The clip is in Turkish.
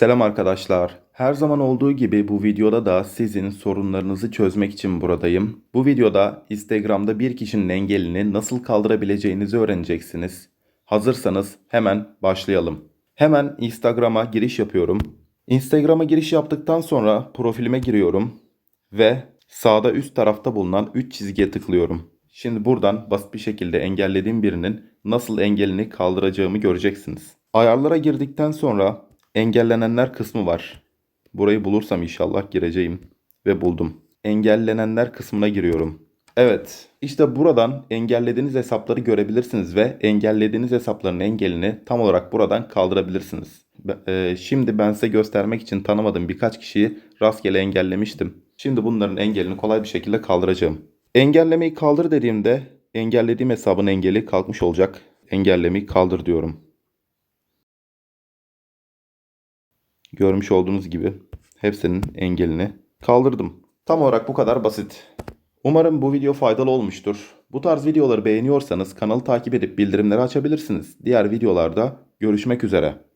Selam arkadaşlar. Her zaman olduğu gibi bu videoda da sizin sorunlarınızı çözmek için buradayım. Bu videoda Instagram'da bir kişinin engelini nasıl kaldırabileceğinizi öğreneceksiniz. Hazırsanız hemen başlayalım. Hemen Instagram'a giriş yapıyorum. Instagram'a giriş yaptıktan sonra profilime giriyorum ve sağda üst tarafta bulunan 3 çizgiye tıklıyorum. Şimdi buradan basit bir şekilde engellediğim birinin nasıl engelini kaldıracağımı göreceksiniz. Ayarlara girdikten sonra engellenenler kısmı var. Burayı bulursam inşallah gireceğim ve buldum. Engellenenler kısmına giriyorum. Evet, işte buradan engellediğiniz hesapları görebilirsiniz ve engellediğiniz hesapların engelini tam olarak buradan kaldırabilirsiniz. E, Şimdi ben size göstermek için tanımadığım birkaç kişiyi rastgele engellemiştim. Şimdi bunların engelini kolay bir şekilde kaldıracağım. Engellemeyi kaldır dediğimde engellediğim hesabın engeli kalkmış olacak. Engellemeyi kaldır diyorum. Görmüş olduğunuz gibi hepsinin engelini kaldırdım. Tam olarak bu kadar basit. Umarım bu video faydalı olmuştur. Bu tarz videoları beğeniyorsanız kanalı takip edip bildirimleri açabilirsiniz. Diğer videolarda görüşmek üzere.